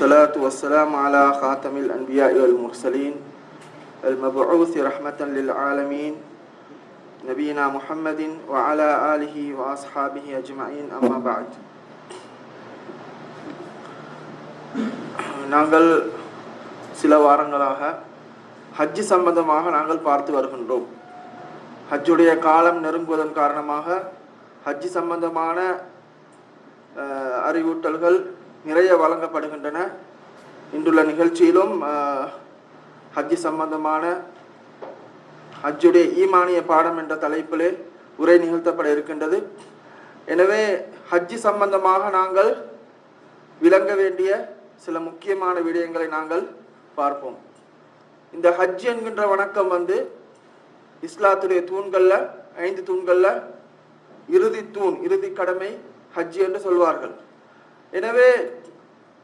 والصلاة والسلام على خاتم الأنبياء والمرسلين المبعوث رحمة للعالمين نبينا محمد وعلى آله وأصحابه أجمعين أما بعد நாங்கள் சில வாரங்களாக ஹஜ்ஜி சம்பந்தமாக நாங்கள் பார்த்து வருகின்றோம் ஹஜ்ஜுடைய காலம் நெருங்குவதன் காரணமாக ஹஜ்ஜி சம்பந்தமான அஹ், அறிவூட்டல்கள் நிறைய வழங்கப்படுகின்றன. இன்றுள்ள நிகழ்ச்சியிலும் ஹஜ்ஜி சம்பந்தமான ஹஜ்ஜுடைய ஈமானிய பாடம் என்ற தலைப்பிலே உரை நிகழ்த்தப்பட இருக்கின்றது. எனவே ஹஜ்ஜி சம்பந்தமாக நாங்கள் விளங்க வேண்டிய சில முக்கியமான விடயங்களை நாங்கள் பார்ப்போம். இந்த ஹஜ் என்கின்ற வணக்கம் வந்து இஸ்லாத்துடைய தூண்களில் ஐந்து தூண்களில் இறுதி தூண் இறுதி கடமை ஹஜ் என்று சொல்வார்கள். எனவே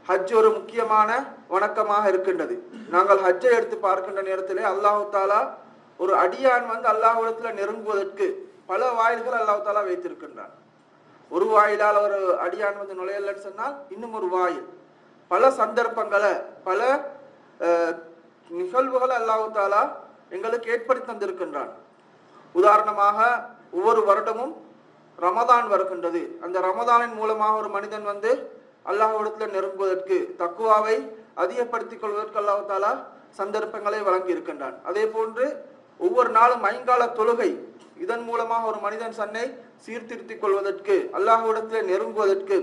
ஹஜ் ஒரு முக்கியமான வணக்கமாக இருக்கின்றது. நாங்கள் ஹஜ்ஜை எடுத்து பார்க்கின்ற நேரத்திலே அல்லாஹு தாலா ஒரு அடியான் வந்து அல்லாஹுடத்துல நெருங்குவதற்கு பல வாயில்கள் அல்லாஹு தாலா வைத்திருக்கின்றான். ஒரு வாயிலால் ஒரு அடியான் வந்து நுழையலன்னு சொன்னால் இன்னும் ஒரு வாயில். பல சந்தர்ப்பங்களை பல நிகழ்வுகளை அல்லாஹு தாலா எங்களுக்கு ஏற்படுத்தி தந்திருக்கின்றான். உதாரணமாக ஒவ்வொரு வருடமும் ரமதான் வருகின்றது. அந்த ரமதானின் மூலமாக ஒரு மனிதன் வந்து அல்லாஹ்விடத்தில் நெருங்குவதற்கு தக்குவாவை அதிகப்படுத்திக் கொள்வதற்கு அல்லாஹாலா சந்தர்ப்பங்களை வழங்கி இருக்கின்றான் அதே போன்று ஒவ்வொரு நாளும் ஐங்கால தொழுகை இதன் மூலமாக ஒரு மனிதன் சன்னை சீர்திருத்திக் கொள்வதற்கு அல்லாஹுடத்தில் நெருங்குவதற்கு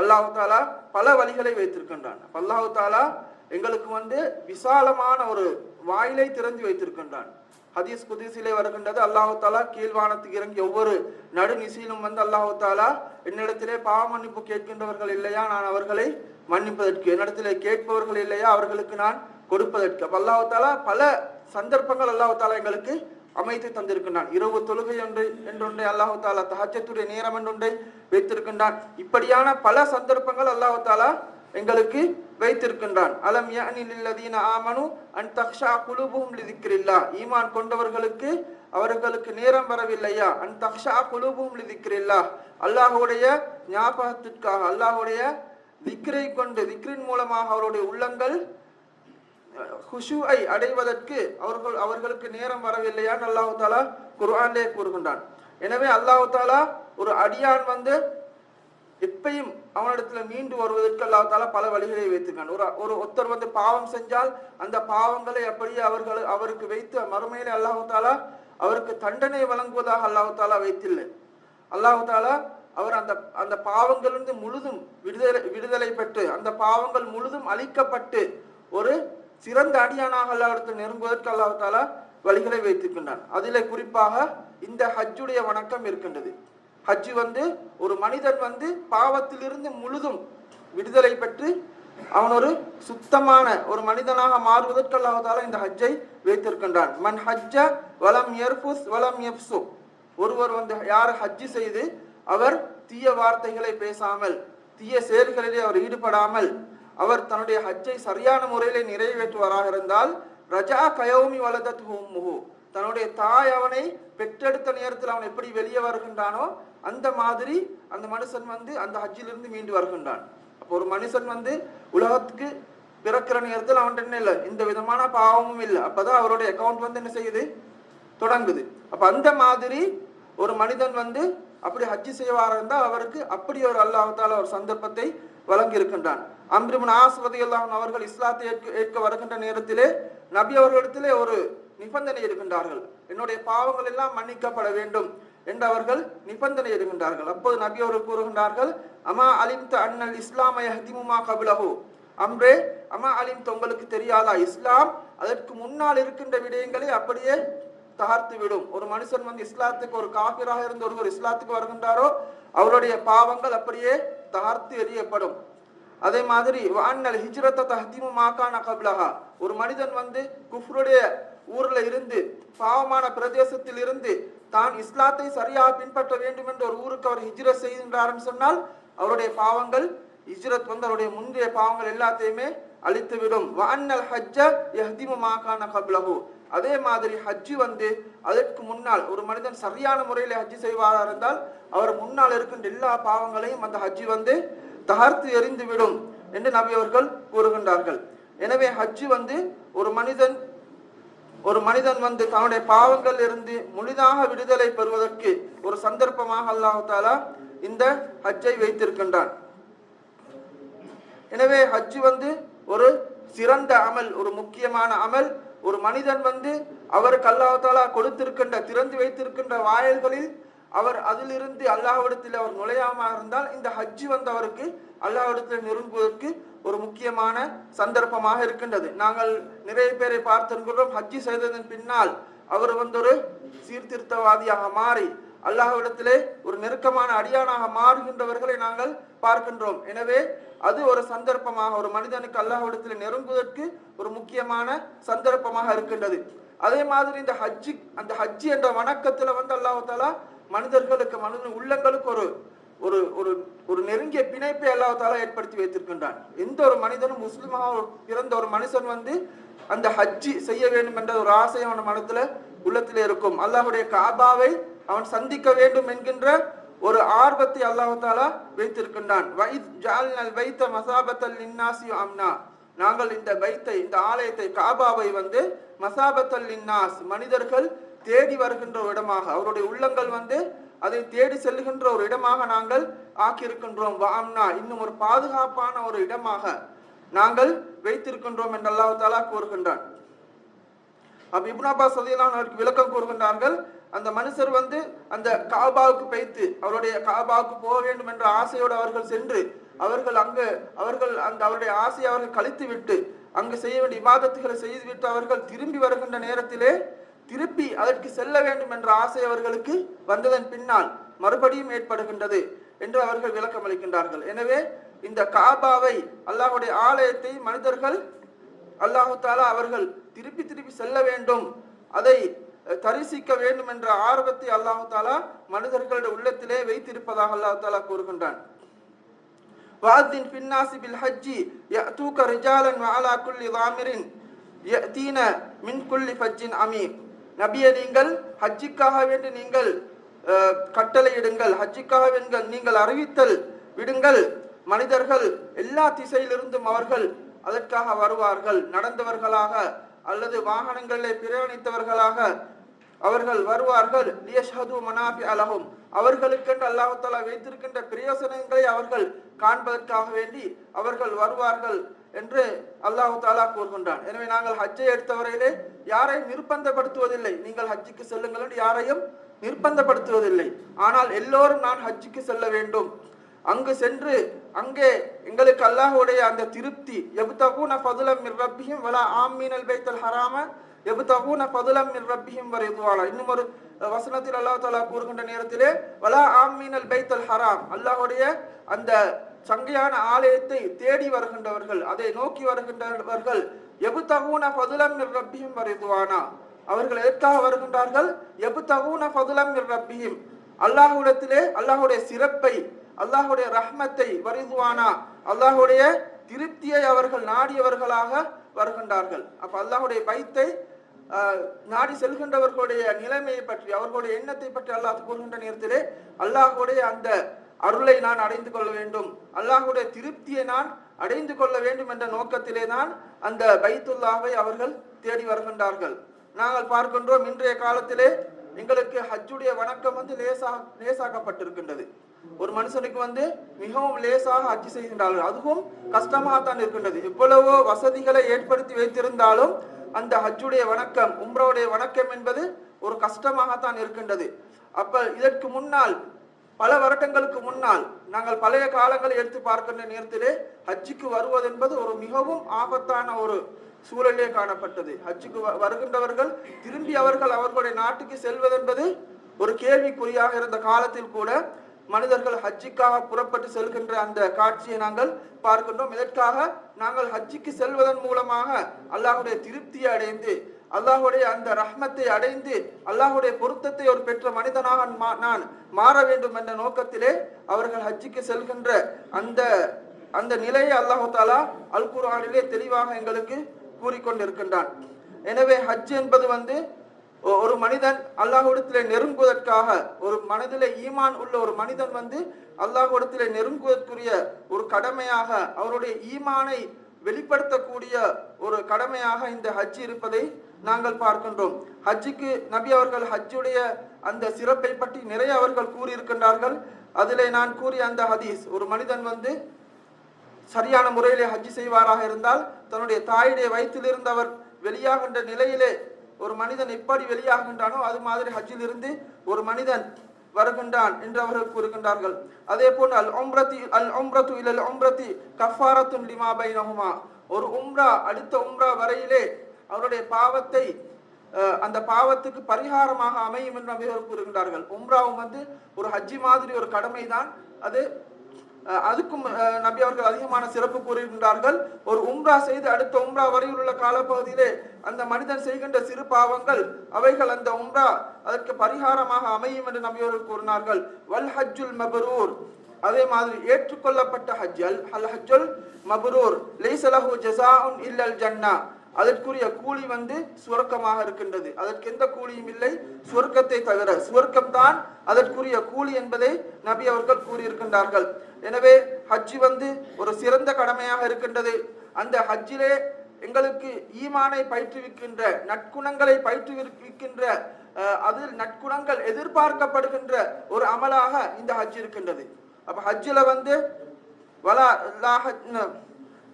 அல்லாஹு தாலா பல வழிகளை வைத்திருக்கின்றான். அல்லாஹு தாலா எங்களுக்கு வந்து விசாலமான ஒரு வாயிலை திறந்து வைத்திருக்கின்றான். ஹதீஸ் குதிசிலே வருகின்றது. அல்லாஹு தாலா கீழ்வானத்துக்கு இறங்கி ஒவ்வொரு நடுநிசையிலும் வந்து அல்லாஹு தாலா என்னிடத்திலே பாவ மன்னிப்பு கேட்கின்றவர்கள் இல்லையா? நான் அவர்களை மன்னிப்பதற்கு. என்னிடத்திலே கேட்பவர்கள் இல்லையா? அவர்களுக்கு நான் கொடுப்பதற்கு. அப்ப அல்லாஹு தாலா பல சந்தர்ப்பங்கள் அல்லாஹு தாலா எங்களுக்கு அமைத்து தந்திருக்கின்றான். இரவு தொழுகை என்று என்றொன்றை அல்லாஹு தாலா தஹஜத்துடைய நேரம் என்றொன்றை வைத்திருக்கின்றான். இப்படியான பல சந்தர்ப்பங்கள் அல்லாஹு தாலா எங்களுக்கு வைத்திருக்கின்றான். அலம் யஅனி ஆமனு அன் தக்ஷா குழுபும் லிதிக்கிறில்லா ஈமான் கொண்டவர்களுக்கு அவர்களுக்கு நேரம் வரவில்லையா? அன் தக்ஷா குழுபும் லிதிக்கிறில்லா அல்லாஹுடைய ஞாபகத்திற்காக அல்லாஹுடைய திக்ரை கொண்டு திக்ரின் மூலமாக அவருடைய உள்ளங்கள் ஹுஷுஐ அடைவதற்கு அவர்கள் அவர்களுக்கு நேரம் வரவில்லையான்னு அல்லாஹு தாலா குர்ஆனிலே கூறுகின்றான். எனவே அல்லாஹு தாலா ஒரு அடியான் வந்து எப்பையும் அவனிடத்துல மீண்டு வருவதற்கு அல்லாஹ் தாலா பல வழிகளை வைத்திருக்கான். ஒரு ஒரு ஒருத்தர் வந்து பாவம் செஞ்சால் அந்த பாவங்களை அப்படியே அவர்கள் அவருக்கு வைத்து மறுமையிலே அல்லாஹாலா அவருக்கு தண்டனை வழங்குவதாக அல்லாஹாலா வைத்தில்லை. அல்லாஹாலா அவர் அந்த அந்த பாவங்களிலிருந்து முழுதும் விடுதலை விடுதலை பெற்று அந்த பாவங்கள் முழுதும் அழிக்கப்பட்டு ஒரு சிறந்த அடியானாக அல்லாஹிடத்தில் நெருங்குவதற்கு அல்லாஹ் தாலா வழிகளை வைத்திருக்கின்றான். அதிலே குறிப்பாக இந்த ஹஜ்ஜுடைய வணக்கம் இருக்கின்றது. ஹஜ் வந்து ஒரு மனிதன் வந்து பாவத்திலிருந்து முழுதும் விடுதலை பெற்று அவன் ஒரு சுத்தமான ஒரு மனிதனாக மாறுவதற்கு அல்லாஹ் இந்த ஹஜ்ஜை வைத்திருக்கின்றான். மன் ஹஜ்ஜ வலம் எர்புஸ் வலம் எஃப்சு ஒருவர் வந்து யார் ஹஜ்ஜு செய்து அவர் தீய வார்த்தைகளை பேசாமல் தீய செயல்களிலே அவர் ஈடுபடாமல் அவர் தன்னுடைய ஹஜ்ஜை சரியான முறையிலே நிறைவேற்றுவாராக இருந்தால் ரஜா கயோமி வலதத் முஹு. தன்னுடைய தாய் அவனை பெற்றெடுத்த நேரத்தில் அவன் எப்படி வெளியே வருகின்றானோ அந்த மாதிரி அந்த மனுஷன் வந்து அந்த ஹஜ்ஜிலிருந்து மீண்டு வருகின்றான். அப்போ ஒரு மனுஷன் வந்து உலகத்துக்கு பிறக்கிற நேரத்தில் அவன் என்ன இல்லை? இந்த விதமான பாவமும் இல்லை. அப்பதான் அவருடைய அக்கவுண்ட் வந்து என்ன செய்யுது? தொடங்குது. அப்ப அந்த மாதிரி ஒரு மனிதன் வந்து அப்படி ஹஜ்ஜி செய்வாரா இருந்தால் அவருக்கு அப்படி ஒரு அல்லாஹால ஒரு சந்தர்ப்பத்தை வழங்கி இருக்கின்றான் அம்ரிமன் ஆஸ்வதி அல்லாஹன் அவர்கள் இஸ்லாத்தை ஏற்க ஏற்க வருகின்ற நேரத்திலே நபி அவர்களிடத்திலே ஒரு நிபந்தனை இருக்கின்றார்கள். என்னுடைய பாவங்கள் எல்லாம் மன்னிக்கப்பட வேண்டும். என்று அவர்கள் நிபந்தனை எடுகின்றார்கள் அப்போது நபி அவர்கள் கூறுகின்றார்கள் அமா அலிம்த அன்னல் இஸ்லாமை ஹதிமுமா கபிலஹு? அம்ரே அமா அலிம்த உங்களுக்கு தெரியாதா? இஸ்லாம் அதற்கு முன்னால் இருக்கின்ற விடயங்களை அப்படியே தகர்த்து விடும் ஒரு மனுஷன் வந்து இஸ்லாத்துக்கு ஒரு காபிராக இருந்து ஒருவர் இஸ்லாத்துக்கு வருகின்றாரோ அவருடைய பாவங்கள் அப்படியே தகர்த்து எறியப்படும். அதே மாதிரி வான்னல் ஹிஜ்ரத்தை தஹதிமு மாக்கான கபிலகா ஒரு மனிதன் வந்து குஃப்ருடைய ஊர்ல இருந்து பாவமான பிரதேசத்தில் இருந்து தான் இஸ்லாத்தை சரியாக பின்பற்ற வேண்டும் என்று ஒரு ஊருக்கு அவர் ஹிஜ்ரத் செய்கின்றார்னு சொன்னால் அவருடைய பாவங்கள் ஹிஜ்ரத் வந்து அவருடைய முந்தைய பாவங்கள் எல்லாத்தையுமே அழித்து விடும் வான்னல் ஹஜ்ஜ யஹ்திமு கபிலகு அதே மாதிரி ஹஜ்ஜி வந்து அதற்கு முன்னால் ஒரு மனிதன் சரியான முறையில் ஹஜ்ஜு செய்வாரா இருந்தால் அவர் முன்னால் இருக்கின்ற எல்லா பாவங்களையும் அந்த ஹஜ்ஜி வந்து தகர்த்து எறிந்து விடும் என்று நபி அவர்கள் கூறுகின்றார்கள். எனவே ஹஜ்ஜு வந்து ஒரு மனிதன் ஒரு மனிதன் வந்து தன்னுடைய பாவங்கள் இருந்து முழுதாக விடுதலை பெறுவதற்கு ஒரு சந்தர்ப்பமாக அல்லாஹாலா இந்த ஹஜ்ஜை வைத்திருக்கின்றான். எனவே ஹஜ் வந்து ஒரு சிறந்த அமல் ஒரு முக்கியமான அமல். ஒரு மனிதன் வந்து அவருக்கு அல்லாஹாலா கொடுத்திருக்கின்ற திறந்து வைத்திருக்கின்ற வாயல்களில் அவர் அதிலிருந்து அல்லாஹ்விடத்தில் அவர் நுழையாம இருந்தால் இந்த ஹஜ்ஜு வந்து அவருக்கு அல்லாஹ்விடத்தில் நெருங்குவதற்கு ஒரு முக்கியமான சந்தர்ப்பமாக இருக்கின்றது. நாங்கள் நிறைய பேரை பார்த்திருக்கிறோம் ஹஜ்ஜி செய்ததன் பின்னால் அவர் வந்து ஒரு சீர்திருத்தவாதியாக மாறி அல்லாஹ்விடத்திலே ஒரு நெருக்கமான அடியானாக மாறுகின்றவர்களை நாங்கள் பார்க்கின்றோம். எனவே அது ஒரு சந்தர்ப்பமாக ஒரு மனிதனுக்கு அல்லாஹ்விடத்தில் நெருங்குவதற்கு ஒரு முக்கியமான சந்தர்ப்பமாக இருக்கின்றது. அதே மாதிரி இந்த ஹஜ்ஜி அந்த ஹஜ்ஜி என்ற வணக்கத்துல வந்து அல்லாஹாலா மனிதர்களுக்கு மனித உள்ளங்களுக்கு ஒரு ஒரு ஒரு ஒரு நெருங்கிய பிணைப்பை அல்லாஹ் தாலா ஏற்படுத்தி வைத்திருக்கின்றான். எந்த ஒரு மனிதனும் முஸ்லிமாக பிறந்த ஒரு மனுஷன் வந்து அந்த ஹஜ்ஜி செய்ய வேண்டும் என்ற ஒரு ஆசை அவன் மனத்துல உள்ளத்தில் இருக்கும். அல்லாஹுடைய காபாவை அவன் சந்திக்க வேண்டும் என்கின்ற ஒரு ஆர்வத்தை அல்லாஹ் தாலா வைத்திருக்கின்றான். வைத் வைத்த மசாபத்தல் இன்னாசி அம்னா. நாங்கள் இந்த வைத்தை இந்த ஆலயத்தை காபாவை வந்து மசாபத்தல் நின்னாஸ் மனிதர்கள் தேடி வருகின்ற இடமாக அவருடைய உள்ளங்கள் வந்து அதை தேடி செல்லுகின்ற ஒரு இடமாக நாங்கள் ஆக்கியிருக்கின்றோம். வாம்னா இன்னும் ஒரு பாதுகாப்பான ஒரு இடமாக நாங்கள் வைத்திருக்கின்றோம் என்று அல்லாஹ் தாலா கூறுகின்றான். அப்ப இப்னு அப்பாஸ் அவருக்கு விளக்கம் கூறுகின்றார்கள். அந்த மனுஷர் வந்து அந்த காபாவுக்கு வைத்து அவருடைய காபாவுக்கு போக வேண்டும் என்ற ஆசையோடு அவர்கள் சென்று அவர்கள் அங்கு அவர்கள் அந்த அவருடைய ஆசையை அவர்கள் கழித்து விட்டு அங்கு செய்ய வேண்டிய விவாதத்துகளை செய்துவிட்டு அவர்கள் திரும்பி வருகின்ற நேரத்திலே திருப்பி அதற்கு செல்ல வேண்டும் என்ற ஆசை அவர்களுக்கு வந்ததன் பின்னால் மறுபடியும் ஏற்படுகின்றது என்று அவர்கள் விளக்கம் அளிக்கின்றார்கள். எனவே இந்த காபாவை அல்லாஹ்வுடைய ஆலயத்தை மனிதர்கள் அல்லாஹு தாலா அவர்கள் திருப்பி திருப்பி செல்ல வேண்டும் அதை தரிசிக்க வேண்டும் என்ற ஆர்வத்தை அல்லாஹு தாலா மனிதர்களுடைய உள்ளத்திலே வைத்திருப்பதாக அல்லாஹு தாலா கூறுகின்றான். வாத்தின் பின்னாசி பில் ஹஜ்ஜி யஅதூக ரிஜாலன் வஅலா குல்லி தாமிரின் யஅதீன மின் குல்லி ஃபஜ்ஜின் அமீம் நபியை நீங்கள் ஹஜ்ஜிக்காக வேண்டி நீங்கள் கட்டளையிடுங்கள் ஹஜ்ஜிக்காக வேண்டி நீங்கள் அறிவித்தல் விடுங்கள். மனிதர்கள் எல்லா திசையிலிருந்தும் அவர்கள் அதற்காக வருவார்கள். நடந்தவர்களாக அல்லது வாகனங்களை பிரயாணித்தவர்களாக அவர்கள் வருவார்கள். லியஷ்ஹது மனாஃபி அலஹும் அவர்களுக்கென்று அல்லாஹ் வைத்திருக்கின்ற பிரயோசனங்களை அவர்கள் காண்பதற்காக வேண்டி அவர்கள் வருவார்கள் என்று அல்லாஹு தாலா கூறுகின்றான். எனவே நாங்கள் ஹஜ்ஜை எடுத்தவரையிலே யாரையும் நிர்பந்தப்படுத்துவதில்லை. நீங்கள் ஹஜ்ஜுக்கு செல்லுங்கள் என்று யாரையும் நிர்பந்தப்படுத்துவதில்லை. ஆனால் எல்லோரும் நான் ஹஜ்ஜுக்கு செல்ல வேண்டும். அங்கு சென்று அங்கே எங்களுக்கு அல்லாஹுடைய அந்த திருப்தி. எபுதகூன ஃபதுலம் மிர் வலா ஆமீனல் பைத்தல் ஹராம எபுதகூன ஃபதுலம் மிர் ரப்பிஹிம் வரிதுவாலா இன்னும் ஒரு வசனத்தில் அல்லாஹ் தாலா கூறுகின்ற நேரத்திலே வலா ஆமீனல் பைத்தல் ஹராம் அல்லாஹுடைய அந்த சங்கையான ஆலயத்தை தேடி வருகின்றவர்கள் அதை நோக்கி வருகின்றவர்கள் எபுதகூன ஃபதுலம் மிர் ரப்பிஹிம் வரைதுவானா அவர்கள் எதற்காக வருகின்றார்கள் எபுதகூன ஃபதுலம் மிர் ரப்பிஹிம் அல்லாஹுடத்திலே அல்லாஹுடைய சிறப்பை அல்லாஹுடைய ரஹ்மத்தை வரிதுவானா அல்லாஹுடைய திருப்தியை அவர்கள் நாடியவர்களாக வருகின்றார்கள் அப்ப அல்லாஹுடைய பைத்தை நாடி செல்கின்றவர்களுடைய நிலைமையை பற்றி அவர்களுடைய எண்ணத்தை பற்றி அல்லாஹ் கூறுகின்ற நேரத்திலே அல்லாஹுடைய அந்த அருளை நான் அடைந்து கொள்ள வேண்டும். அல்லாஹுடைய திருப்தியை நான் அடைந்து கொள்ள வேண்டும் என்ற நோக்கத்திலே தான் அந்த பைத்துல்லாவை அவர்கள் தேடி வருகின்றார்கள். நாங்கள் பார்க்கின்றோம் இன்றைய காலத்திலே எங்களுக்கு ஹஜ்ஜுடைய வணக்கம் வந்து லேசா லேசாக்கப்பட்டிருக்கின்றது. ஒரு மனுஷனுக்கு வந்து மிகவும் லேசாக ஹஜ் செய்கின்றார்கள். அதுவும் கஷ்டமாகத்தான் இருக்கின்றது. எவ்வளவோ வசதிகளை ஏற்படுத்தி வைத்திருந்தாலும் அந்த ஹஜ்ஜுடைய வணக்கம் உம்ராவுடைய வணக்கம் என்பது ஒரு கஷ்டமாகத்தான் இருக்கின்றது. அப்ப இதற்கு முன்னால் பல வருடங்களுக்கு முன்னால் நாங்கள் பழைய காலங்களை எடுத்து பார்க்கின்ற நேரத்திலே ஹஜ்ஜுக்கு வருவது என்பது ஒரு மிகவும் ஆபத்தான ஒரு சூழலே காணப்பட்டது. ஹஜ்ஜுக்கு வருகின்றவர்கள் திரும்பி அவர்கள் அவர்களுடைய நாட்டுக்கு செல்வதென்பது ஒரு கேள்விக்குறியாக இருந்த காலத்தில் கூட மனிதர்கள் ஹஜ்ஜிக்காக புறப்பட்டு செல்கின்ற அந்த காட்சியை நாங்கள் பார்க்கின்றோம். இதற்காக நாங்கள் ஹஜ்ஜிக்கு செல்வதன் மூலமாக அல்லாஹுடைய திருப்தியை அடைந்து அல்லாஹுடைய அந்த ரஹ்மத்தை அடைந்து அல்லாஹுடைய பொருத்தத்தை ஒரு பெற்ற மனிதனாக மா- நான் மாற வேண்டும் என்ற நோக்கத்திலே அவர்கள் ஹஜ்ஜிக்கு செல்கின்ற அந்த அந்த நிலையை அல்லாஹு தாலா அல் குரானிலே தெளிவாக எங்களுக்கு கூறிக்கொண்டிருக்கின்றான். எனவே ஹஜ் என்பது வந்து ஒரு மனிதன் அல்லாஹ்விடத்திலே நெருங்குவதற்காக ஒரு மனதில் ஈமான் உள்ள ஒரு மனிதன் வந்து அல்லாஹ்விடத்திலே நெருங்குவதற்குரிய ஒரு கடமையாக அவருடைய ஈமானை வெளிப்படுத்தக்கூடிய ஒரு கடமையாக இந்த ஹஜ் இருப்பதை நாங்கள் பார்க்கின்றோம். ஹஜ்ஜுக்கு நபி அவர்கள் ஹஜ்ஜுடைய அந்த சிறப்பை பற்றி நிறைய அவர்கள் கூறியிருக்கின்றார்கள். அதிலே நான் கூறிய அந்த ஹதீஸ் ஒரு மனிதன் வந்து சரியான முறையிலே ஹஜ்ஜு செய்வாராக இருந்தால் தன்னுடைய தாயுடைய வயிற்றிலிருந்து அவர் வெளியாகின்ற நிலையிலே ஒரு மனிதன் எப்படி வெளியாகின்றானோ அது மாதிரி ஹஜ்ஜில் இருந்து ஒரு மனிதன் வருகின்றான் என்று அவர்கள் கூறுகின்றார்கள். அதே போன்று அல் ஒம்ரத்தி அல் ஒம்ரத்து இல் அல் ஒம்ரத்தி கஃபாரத்துன் லிமா பைனஹுமா. ஒரு உம்ரா அடுத்த உம்ரா வரையிலே அவருடைய பாவத்தை அந்த பாவத்துக்கு பரிகாரமாக அமையும் என்று நபிகள் கூறுகின்றார்கள். உம்ராவும் வந்து ஒரு ஹஜ்ஜி மாதிரி ஒரு கடமை தான் அது அதுக்கும் நபி அவர்கள் அதிகமான சிறப்பு கூறுகின்றார்கள். ஒரு உம்ரா செய்து அடுத்த உம்ரா வரையில் உள்ள காலப்பகுதியிலே அந்த மனிதன் செய்கின்ற சிறு பாவங்கள் அவைகள் அந்த உம்ரா அதற்கு பரிகாரமாக அமையும் என்று நபி அவர்கள் கூறினார்கள். வல் ஹஜ்ஜுல் மபரூர். அதே மாதிரி ஏற்றுக்கொள்ளப்பட்ட ஹஜ் அல் ஹஜ்ஜுல் மபரூர். லைசலஹு ஜசாஉன் இல்லல் ஜன்னா. அதற்குரிய கூலி வந்து சுவர்க்கமாக இருக்கின்றது. அதற்கு எந்த கூலியும் இல்லை. சுவர்க்கத்தை தவிர சுவர்க்கம் தான் அதற்குரிய கூலி என்பதை நபி அவர்கள் கூறியிருக்கின்றார்கள். எனவே ஹஜ்ஜி வந்து ஒரு சிறந்த கடமையாக இருக்கின்றது. அந்த ஹஜ்ஜிலே எங்களுக்கு ஈமானை பயிற்றுவிக்கின்ற நற்குணங்களை பயிற்றுவிக்கின்ற அதில் நற்குணங்கள் எதிர்பார்க்கப்படுகின்ற ஒரு அமலாக இந்த ஹஜ் இருக்கின்றது. அப்ப ஹஜ்ஜில் வந்து வலா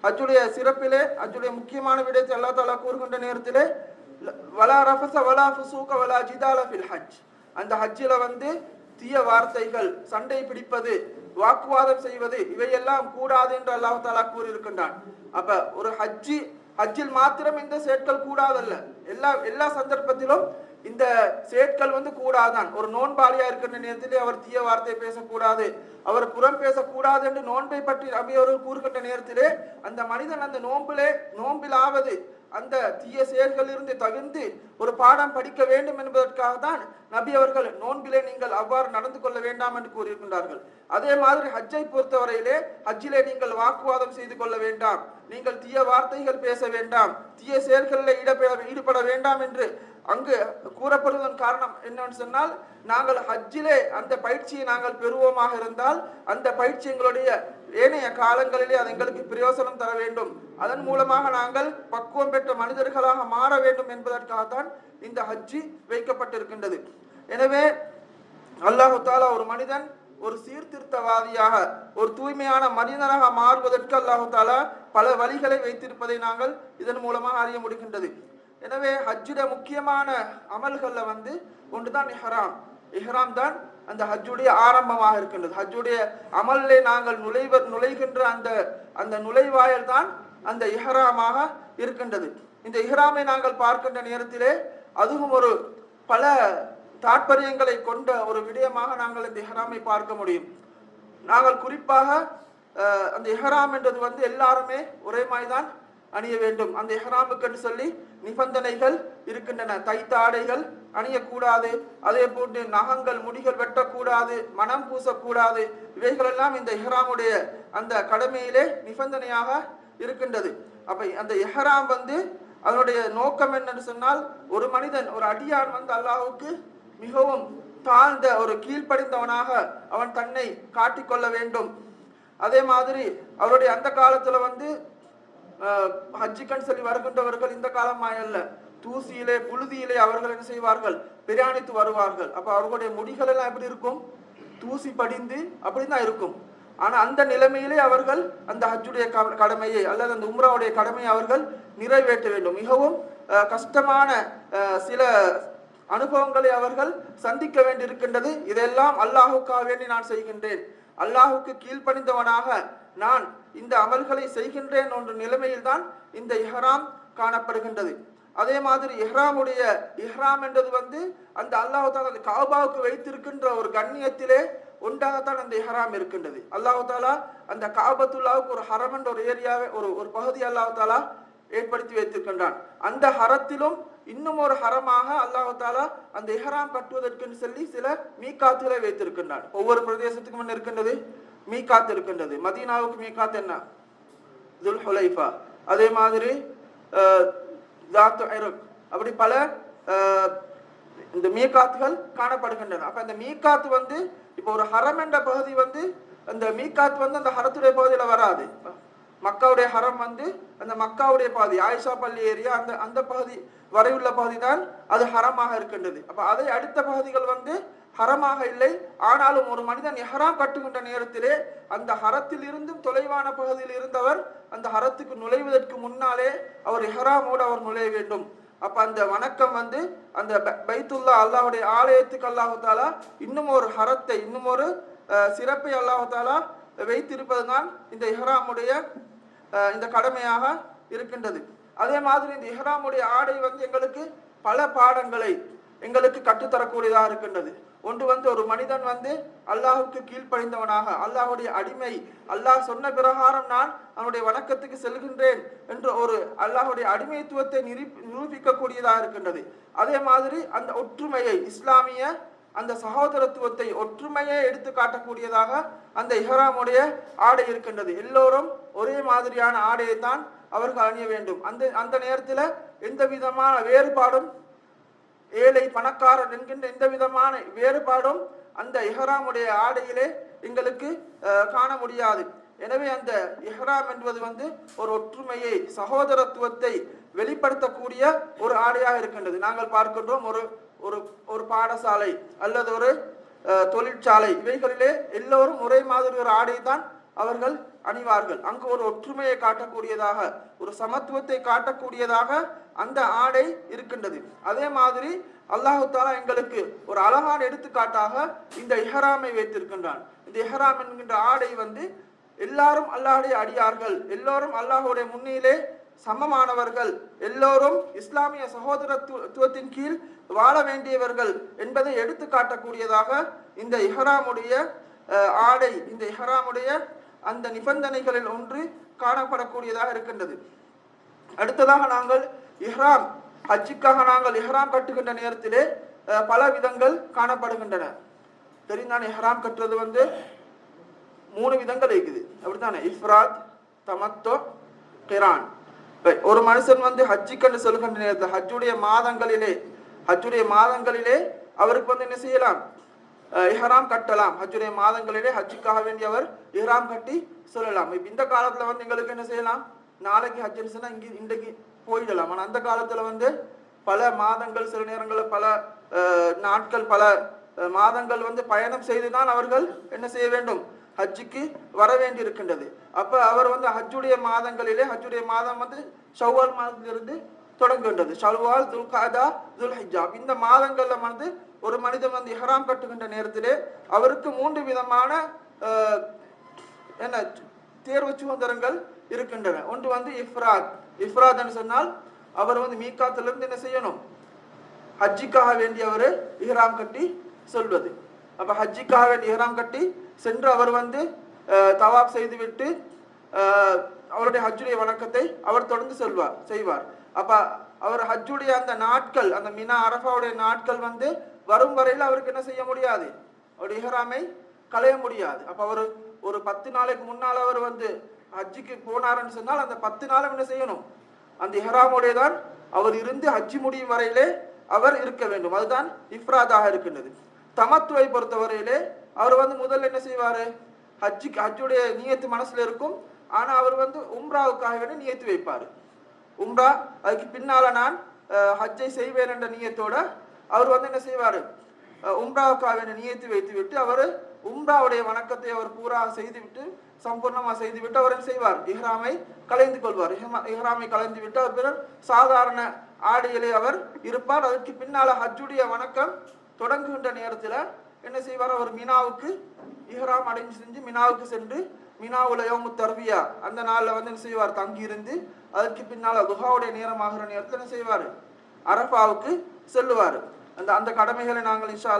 லா ஹஜ் சிறப்பிலே அஜுடைய முக்கியமான விடயத்தை அல்லா தாலா கூறுகின்ற நேரத்திலே வலா ரஃபச வலா ஃபுசூக வலா ஜிதால ஃபில் ஹஜ். அந்த ஹஜ்ஜில் வந்து தீய வார்த்தைகள் சண்டை பிடிப்பது வாக்குவாதம் செய்வது இவையெல்லாம் கூடாது என்று அல்லாஹ் தாலா கூறியிருக்கின்றான். அப்ப ஒரு ஹஜ்ஜி ஹஜ்ஜில் மாத்திரம் இந்த செயற்கள் கூடாதல்ல. எல்லா எல்லா சந்தர்ப்பத்திலும் இந்த செயற்கள் வந்து கூடாதான். ஒரு நோன்பாளியா இருக்கின்ற நேரத்திலே அவர் தீய வார்த்தை பேசக்கூடாது. அவர் புறம் பேசக்கூடாது என்று நோன்பை பற்றி அவையவர்கள் கூறுகின்ற நேரத்திலே அந்த மனிதன் அந்த நோன்பிலே நோன்பிலாவது அந்த தீய செயல்களிலிருந்து தவிர்ந்து ஒரு பாடம் படிக்க வேண்டும் என்பதற்காக தான் நபி அவர்கள் நோன்பிலே நீங்கள் அவ்வாறு நடந்து கொள்ள வேண்டாம் என்று கூறியிருக்கின்றார்கள். அதே மாதிரி ஹஜ்ஜை பொறுத்தவரையிலே ஹஜ்ஜிலே நீங்கள் வாக்குவாதம் செய்து கொள்ள வேண்டாம். நீங்கள் தீய வார்த்தைகள் பேச வேண்டாம். தீய செயல்களில் ஈடுபட ஈடுபட வேண்டாம் என்று அங்கு கூறப்படுவதன் காரணம் என்னன்னு சொன்னால் நாங்கள் ஹஜ்ஜிலே அந்த பயிற்சியை நாங்கள் பெறுவோமாக இருந்தால் அந்த பயிற்சி எங்களுடைய ஏனைய காலங்களிலே அது எங்களுக்கு பிரயோசனம் தர வேண்டும். அதன் மூலமாக நாங்கள் பக்குவம் பெற்ற மனிதர்களாக மாற வேண்டும் என்பதற்காகத்தான் இந்த ஹஜ்ஜி வைக்கப்பட்டிருக்கின்றது. எனவே அல்லாஹு தாலா ஒரு மனிதன் ஒரு சீர்திருத்தவாதியாக ஒரு தூய்மையான மனிதனாக மாறுவதற்கு அல்லாஹு தாலா பல வழிகளை வைத்திருப்பதை நாங்கள் இதன் மூலமாக அறிய முடிகின்றது. எனவே ஹஜ்ஜுடைய முக்கியமான அமல்களில் வந்து ஒன்றுதான் இஹ்ராம். இஹ்ராம் தான் அந்த ஹஜ்ஜுடைய ஆரம்பமாக இருக்கின்றது. ஹஜ்ஜுடைய அமல்லே நாங்கள் நுழைவ நுழைகின்ற அந்த அந்த நுழைவாயல் தான் அந்த இஹ்ராமாக இருக்கின்றது. இந்த இஹ்ராமை நாங்கள் பார்க்கின்ற நேரத்திலே அதுவும் ஒரு பல தாற்பயங்களை கொண்ட ஒரு விடயமாக நாங்கள் இந்த இஹ்ராமை பார்க்க முடியும். நாங்கள் குறிப்பாக அந்த இஹ்ராம் என்றது வந்து எல்லாருமே ஒரே மாதிரி தான் அணிய வேண்டும். அந்த எஹராமுக்குன்னு சொல்லி நிபந்தனைகள் இருக்கின்றன. தைத்தாடைகள் அணியக்கூடாது. அதே போன்று நகங்கள் முடிகள் வெட்டக்கூடாது. மனம் பூசக்கூடாது. இவைகளெல்லாம் இந்த எஹராமுடைய அந்த கடமையிலே நிபந்தனையாக இருக்கின்றது. அப்ப அந்த எஹராம் வந்து அதனுடைய நோக்கம் என்னன்னு சொன்னால் ஒரு மனிதன் ஒரு அடியான் வந்து அல்லாஹுக்கு மிகவும் தாழ்ந்த ஒரு கீழ்ப்படிந்தவனாக அவன் தன்னை காட்டிக்கொள்ள வேண்டும். அதே மாதிரி அவருடைய அந்த காலத்துல வந்து ஹஜ்ஜிக்கன் சொல்லி வருகின்றவர்கள் இந்த காலம் அல்ல தூசியிலே புழுதியிலே அவர்கள் என்ன செய்வார்கள்? பிரயாணித்து வருவார்கள். அப்ப அவர்களுடைய முடிகள் எல்லாம் எப்படி இருக்கும்? தூசி படிந்து அப்படிதான் இருக்கும். ஆனா அந்த நிலைமையிலே அவர்கள் அந்த ஹஜ்ஜுடைய க- கடமையை அல்லது அந்த உம்ராவுடைய கடமையை அவர்கள் நிறைவேற்ற வேண்டும். மிகவும் கஷ்டமான சில அனுபவங்களை அவர்கள் சந்திக்க வேண்டியிருக்கின்றது. இதெல்லாம் அல்லாஹுக்காக வேண்டி நான் செய்கின்றேன். அல்லாஹுக்கு கீழ்ப்பணிந்தவனாக நான் இந்த அமல்களை செய்கின்றேன் என்ற நிலைமையில் தான் இந்த இஹ்ராம் காணப்படுகின்றது. அதே மாதிரி இஹ்ராமுடைய இஹ்ராம் என்றது வந்து அந்த அல்லாஹால அந்த காபாவுக்கு வைத்திருக்கின்ற ஒரு கண்ணியத்திலே ஒன்றாகத்தான் அந்த இஹ்ராம் இருக்கின்றது. அல்லாஹு தாலா அந்த காபத்துல்லாவுக்கு ஒரு ஹரம் என்ற ஒரு ஏரியாவை ஒரு ஒரு பகுதி அல்லாஹு தாலா ஏற்படுத்தி வைத்திருக்கின்றான். அந்த ஹரத்திலும் இன்னும் ஒரு ஹரமாக அல்லாஹு தாலா அந்த இஹ்ராம் கட்டுவதற்குன்னு சொல்லி சில மீகாத்துகளை வைத்திருக்கின்றான். ஒவ்வொரு பிரதேசத்துக்கும் என்ன இருக்கின்றது? மீகாத் இருக்கின்றது. மதீனாவுக்கு மீகாத் என்ன? துல் ஹுலைஃபா அதே மாதிரி அப்படி பல இந்த மீகாத்துகள் காணப்படுகின்றன. அப்ப இந்த மீகாத்து வந்து இப்போ ஒரு ஹரம் என்ற பகுதி வந்து அந்த மீகாத் வந்து அந்த ஹரத்துடைய பகுதியில வராது. மக்காவுடைய ஹரம் வந்து அந்த மக்காவுடைய பகுதி ஆயிஷா பள்ளி ஏரியா அந்த அந்த பகுதி வரையுள்ள பகுதி தான் அது ஹரமாக இருக்கின்றது. அப்ப அதை அடுத்த பகுதிகள் வந்து ஹரமாக இல்லை. ஆனாலும் ஒரு மனிதன் எஹராம் கட்டுகின்ற நேரத்திலே அந்த ஹரத்தில் இருந்தும் தொலைவான பகுதியில் இருந்தவர் அந்த ஹரத்துக்கு நுழைவதற்கு முன்னாலே அவர் எஹராமோடு அவர் நுழைய வேண்டும். அப்ப அந்த வணக்கம் வந்து அந்த பைத்துல்லா அல்லாஹுடைய ஆலயத்துக்கு அல்லாஹாலா இன்னும் ஒரு ஹரத்தை இன்னும் ஒரு சிறப்பை அல்லாஹாலா வைத்திருப்பதுதான் இந்த இஹ்ராமுடைய இந்த கடமையாக இருக்கின்றது. அதே மாதிரி இந்த இஹ்ராமுடைய ஆடை வந்து எங்களுக்கு பல பாடங்களை எங்களுக்கு கற்றுத்தரக்கூடியதாக இருக்கின்றது. ஒன்று வந்து ஒரு மனிதன் வந்து அல்லாஹுக்கு கீழ்ப்படைந்தவனாக அல்லாஹுடைய அடிமை அல்லாஹ் சொன்ன பிரகாரம் நான் அவனுடைய வணக்கத்துக்கு செல்கின்றேன் என்று ஒரு அல்லாஹ்வுடைய அடிமைத்துவத்தை நிரூ நிரூபிக்கக்கூடியதாக இருக்கின்றது. அதே மாதிரி அந்த ஒற்றுமையை இஸ்லாமிய அந்த சகோதரத்துவத்தை ஒற்றுமையை எடுத்து காட்டக்கூடியதாக அந்த இஹராமுடைய ஆடை இருக்கின்றது. எல்லோரும் ஒரே மாதிரியான ஆடையை தான் அவர்கள் அணிய வேண்டும். அந்த அந்த நேரத்தில் எந்த விதமான வேறுபாடும் ஏழை பணக்காரன் என்கின்ற எந்த விதமான வேறுபாடும் அந்த இஹ்ராமுடைய ஆடையிலே எங்களுக்கு காண முடியாது. எனவே அந்த இஹ்ராம் என்பது வந்து ஒரு ஒற்றுமையை சகோதரத்துவத்தை வெளிப்படுத்தக்கூடிய ஒரு ஆடையாக இருக்கின்றது. நாங்கள் பார்க்கின்றோம் ஒரு ஒரு ஒரு பாடசாலை அல்லது ஒரு தொழிற்சாலை. இவைகளிலே எல்லோரும் ஒரே மாதிரி ஒரு ஆடை தான் அவர்கள் அணிவார்கள். அங்கு ஒரு ஒற்றுமையை காட்டக்கூடியதாக ஒரு சமத்துவத்தை காட்டக்கூடியதாக அந்த ஆடை இருக்கின்றது. அதே மாதிரி அல்லாஹு தாலா எங்களுக்கு ஒரு அழகான எடுத்துக்காட்டாக இந்த இஹராமை வைத்திருக்கின்றான். இந்த இஹராம் என்கின்ற ஆடை வந்து எல்லாரும் அல்லாஹுடைய அடியார்கள் எல்லோரும் அல்லாஹுடைய முன்னிலே சமமானவர்கள் எல்லோரும் இஸ்லாமிய சகோதரத்துவத்தின் கீழ் வாழ வேண்டியவர்கள் என்பதை எடுத்து காட்டக்கூடியதாக இந்த இஹராமுடைய ஆடை இந்த இஹராமுடைய அந்த நிபந்தனைகளில் ஒன்று காணப்படக்கூடியதாக இருக்கின்றது. அடுத்ததாக நாங்கள் இஹ்ராம் ஹஜ்ஜுக்காக நாங்கள் இஹ்ராம் கட்டுகின்ற நேரத்திலே பல விதங்கள் காணப்படுகின்றன. தெரிந்தானே இஹ்ராம் கட்டுறது வந்து மூணு விதங்கள் இருக்குது. அப்படித்தானே? இஃப்ராத் தமத்தோ கிரான். ஒரு மனுஷன் வந்து ஹஜ்ஜுக்கென்று சொல்கின்ற நேரத்தில் ஹஜ்ஜுடைய மாதங்களிலே ஹஜ்ஜுடைய மாதங்களிலே அவருக்கு வந்து என்ன செய்யலாம்? இஹராம் கட்டலாம். ஹஜ்ஜுடைய மாதங்களிலே ஹஜ்ஜுக்காக வேண்டி அவர் கட்டி சொல்லலாம். இப்ப இந்த காலத்துல வந்து எங்களுக்கு என்ன செய்யலாம்? நாளைக்கு ஹஜ்ஜுன்னு சொன்னா இங்க இன்றைக்கு போயிடலாம். ஆனா அந்த காலத்துல வந்து பல மாதங்கள் சில நேரங்களில் பல நாட்கள் பல மாதங்கள் வந்து பயணம் செய்துதான் அவர்கள் என்ன செய்ய வேண்டும்? ஹஜ்ஜுக்கு வர வேண்டி இருக்கின்றது. அப்ப அவர் வந்து ஹஜ்ஜுடைய மாதங்களிலே ஹஜ்ஜுடைய மாதம் வந்து ஷவ்வால் மாதத்திலிருந்து தொடங்குகின்றது. ஷல்வால் துல்காதா துல்ஹிஜா இந்த மாதங்கள்ல வந்து ஒரு மனிதன் வந்து இஹ்ராம் கட்டுகின்ற நேரத்திலே அவருக்கு மூன்று விதமான என்ன தேர்வு சுதந்திரங்கள் இருக்கின்றன. ஒன்று வந்து இஃப்ராத். இஃப்ராத்னு சொன்னால் அவர் வந்து மீக்காத்திலிருந்து என்ன செய்யணும்? ஹஜ்ஜிக்காக வேண்டி அவர் இஹ்ராம் கட்டி சொல்வது. அப்ப ஹஜ்ஜிக்காக வேண்டி இஹ்ராம் கட்டி சென்று அவர் வந்து தவாப் செய்துவிட்டு அவருடைய ஹஜ்ஜுடைய வணக்கத்தை அவர் தொடர்ந்து செல்வார் செய்வார். அப்ப அவர் ஹஜ்ஜுடைய அந்த நாட்கள் அந்த மினா அரஃபாவுடைய நாட்கள் வந்து வரும் வரையில் அவருக்கு என்ன செய்ய முடியாது? அவருடைய இஹராமை களைய முடியாது. அப்ப அவர் ஒரு பத்து நாளைக்கு முன்னால் அவர் வந்து ஹஜ்ஜுக்கு போனாருன்னு சொன்னால் அந்த பத்து நாளும் என்ன செய்யணும்? அந்த இஹ்ராமோடைய தான் அவர் இருந்து ஹஜ்ஜி முடியும் வரையிலே அவர் இருக்க வேண்டும். அதுதான் இஃப்ராதாக இருக்கின்றது. தமத்துவை பொறுத்தவரையிலே அவர் வந்து முதல்ல என்ன செய்வாரு? ஹஜ்ஜிக்கு ஹஜ்ஜுடைய நியத்து மனசுல இருக்கும். ஆனா அவர் வந்து உம்ராவுக்காக வேண்டி நியத்து வைப்பாரு. உம்ரா அதுக்கு பின்னால நான் ஹஜ்ஜை செய்வேன் என்ற நியத்தோட அவர் வந்து என்ன செய்வாரு? உம்ராவுக்காக வேண்டிய நியத்து வைத்து விட்டு அவர் உம்ராவுடைய வணக்கத்தை அவர் பூரா செய்துவிட்டு சம்பூர்ணமா செய்துவிட்டு அவர் என்ன செய்வார்? இஹ்ராமை கலைந்து கொள்வார். இஹ்மா- இஹ்ராமை கலைந்து விட்டு அவர் பிறர் சாதாரண ஆடையிலே அவர் இருப்பார். அதற்கு பின்னால ஹஜ்ஜுடைய வணக்கம் தொடங்குகின்ற நேரத்தில் என்ன செய்வார்? அவர் மினாவுக்கு இஹ்ராம் அடைஞ்சு செஞ்சு மினாவுக்கு சென்று மினாவுல யோமு தர்வியா அந்த நாள்ல வந்து என்ன செய்வார்? தங்கியிருந்து அதற்கு பின்னால் துஹாவுடைய நேரமாகிற நேரத்தில் என்ன செய்வார்? அரஃபாவுக்கு செல்லுவார். அந்த அந்த கடமைகளை நாங்கள் இன்ஷா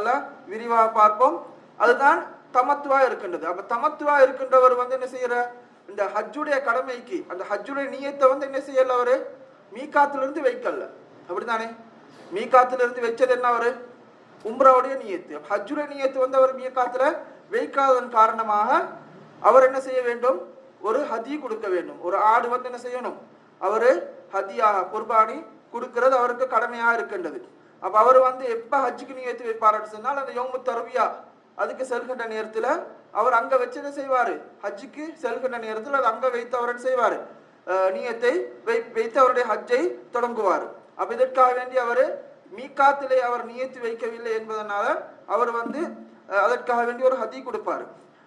விரிவாக பார்ப்போம். அதுதான் தமத்துவா இருக்கின்றது. அப்ப தமத்துவா இருக்கின்றவர் வந்து என்ன செய்யற? இந்த ஹஜ்ஜுடைய கடமைக்கு அந்த ஹஜ்ஜுடைய நீயத்தை வந்து என்ன செய்யல அவரு? மீகாத்துல இருந்து வைக்கல. அப்படித்தானே? மீகாத்துல இருந்து வச்சது என்ன அவரு? உம்ராவுடைய நீயத்து. ஹஜ்ஜுடைய நீயத்து வந்து அவர் மீகாத்துல வைக்காததன் காரணமாக அவர் என்ன செய்ய வேண்டும்? ஒரு ஹதி கொடுக்க வேண்டும். ஒரு ஆடு வந்து என்ன செய்யணும்? அவர் ஹதியாக குர்பானி கொடுக்கறது அவருக்கு கடமையாக இருக்கின்றது. அப்போ அவர் வந்து எப்போ ஹஜ்ஜுக்கு நியத்து வைப்பார்னு சொன்னால் அந்த யோமு தருவியா அதுக்கு செல்கின்ற நேரத்தில் அவர் அங்கே வச்சு என்ன ஹஜ்ஜுக்கு செல்கின்ற நேரத்தில் அது அங்கே வைத்து அவர் செய்வார்? செய்வாரு நியத்தை வை வைத்து அவருடைய ஹஜ்ஜை தொடங்குவார். அப்போ இதற்காக வேண்டி அவர் மீக்காத்திலே அவர் நியத்து வைக்கவில்லை என்பதனால அவர் வந்து அதற்காக வேண்டி ஒரு ஹதி கொடுப்பார்.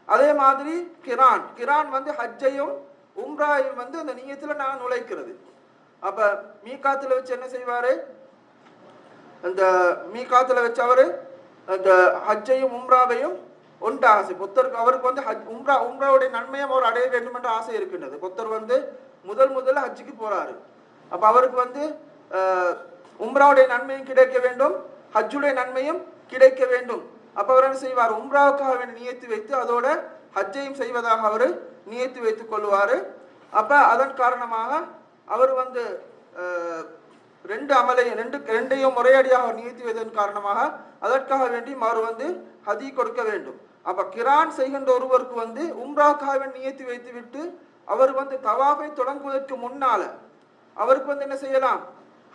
அதே மாதிரி கிரான் கிரான் வந்து ஹஜ்ஜையும் உம்ராயும் வந்து அந்த நீயத்தில் நான் நுழைக்கிறது. அப்ப மீகாத்துல வச்சு என்ன செய்வாரு? அந்த மீகாத்துல வச்சு அவரு அந்த ஹஜ்ஜையும் உம்ராவையும் ஒன்று ஆசை. புத்தருக்கு அவருக்கு வந்து ஹஜ் உம்ரா உம்ராவுடைய நன்மையும் அவர் அடைய வேண்டும் என்ற ஆசை இருக்கின்றது. புத்தர் வந்து முதல் முதல்ல ஹஜ்ஜுக்கு போறாரு. அப்ப அவருக்கு வந்து உம்ராவுடைய நன்மையும் கிடைக்க வேண்டும். ஹஜ்ஜுடைய நன்மையும் கிடைக்க வேண்டும். அப்ப அவர் என்ன செய்வார்? உம்ராவுக்காக வேண்டிய நியத்து வைத்து அதோட ஹஜ்ஜையும் செய்வதாக அவர் நியத்து வைத்துக் கொள்வாரு அப்ப அதன் காரணமாக அவர் வந்து ரெண்டு அமலையும் ரெண்டு ரெண்டையும் முறையடியாக நிறுத்துவதன் காரணமாக அதற்காக வேண்டி அவர் வந்து ஹதி கொடுக்க வேண்டும். அப்ப கிரான் செய்கின்ற ஒருவருக்கு வந்து உம்ராக்காக நியத்தி வைத்து விட்டு அவர் வந்து தவாஃபை தொடங்குவதற்கு முன்னால அவருக்கு வந்து என்ன செய்யலாம்?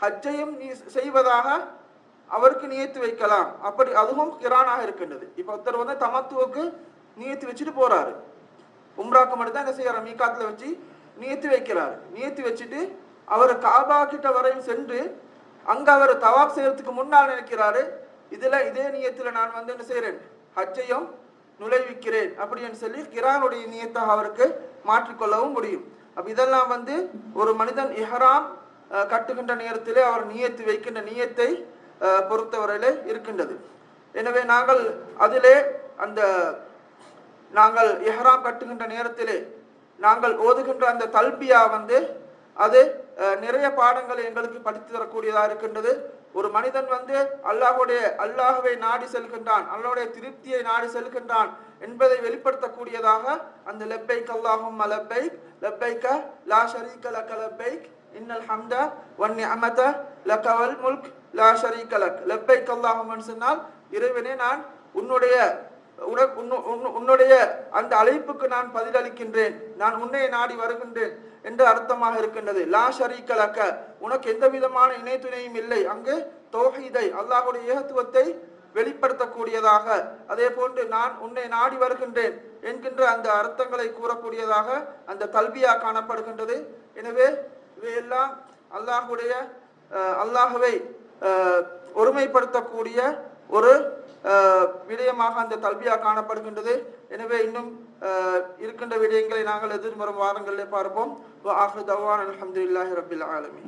ஹஜ்ஜையும் நீ செய்வதாக அவருக்கு நியத்து வைக்கலாம். அப்படி அதுவும் கிரானாக இருக்கின்றது. இப்ப ஒருத்தர் வந்து தமத்துவுக்கு நியத்து வச்சுட்டு போறாரு. உம்ராக்கு மட்டும் தான் என்ன செய்யறாரு? மீகாத்துல வச்சு நியத்து வைக்கிறாரு. நியத்து வச்சுட்டு அவர் காபா கிட்ட வரையும் சென்று அங்க அவர் தவாப் செய்யறதுக்கு முன்னால் நினைக்கிறாரு. இதுல இதே நியத்துல நான் வந்து என்ன செய்யறேன்? ஹஜ்ஜையும் நுழைவிக்கிறேன் அப்படின்னு சொல்லி கிரானுடைய நியத்தை அவருக்கு மாற்றிக்கொள்ளவும் முடியும். அப்ப இதெல்லாம் வந்து ஒரு மனிதன் இஹராம் கட்டுகின்ற நேரத்திலே அவர் நியத்து வைக்கின்ற நியத்தை பொறுத்தவரையிலே இருக்கின்றது. எனவே நாங்கள் அதிலே அந்த நாங்கள் எஹ்ராம் கட்டுகின்ற நேரத்திலே நாங்கள் ஓதுகின்ற அந்த தல்பியா வந்து அது நிறைய பாடங்களை எங்களுக்கு படித்து தரக்கூடியதாக இருக்கின்றது. ஒரு மனிதன் வந்து அல்லாஹுடைய அல்லாஹுவை நாடி செல்கின்றான் அல்லாஹுடைய திருப்தியை நாடி செல்கின்றான் என்பதை வெளிப்படுத்தக்கூடியதாக அந்த லெப்பைக் அல்லாஹும் லெப்பைக் லெப்பைக்க லா ஷரீக லக லெப்பைக் இன்னல் ஹம்த ஒன் அமத லக முல்க் லா ஷரீக லக். லெப்பைக் அல்லாஹும் சொன்னால் இறைவனே நான் உன்னுடைய உனக்கு உன்னுடைய அந்த அழைப்புக்கு நான் பதிலளிக்கின்றேன். நான் உன்னை நாடி வருகின்றேன் என்று அர்த்தமாக இருக்கின்றது. லா ஷரீக்கலக்க உனக்கு எந்த விதமான இணைத்துணையும் இல்லை. அங்கு தௌஹீதை அல்லாஹுடைய ஏகத்துவத்தை வெளிப்படுத்தக்கூடியதாக. அதே போன்று நான் உன்னை நாடி வருகின்றேன் என்கின்ற அந்த அர்த்தங்களை கூறக்கூடியதாக அந்த கல்வியா காணப்படுகின்றது. எனவே இவையெல்லாம் அல்லாஹுடைய அல்லாஹுவை ஒருமைப்படுத்தக்கூடிய ஒரு விடயமாக அந்த தல்பியா காணப்படுகின்றது. எனவே இன்னும் இருக்கின்ற விடயங்களை நாங்கள் எதிர்வரும் வாரங்களிலே பார்ப்போம். ஆஹ் தவான் அலமதுல்லாஹி ரபில் ஆலமி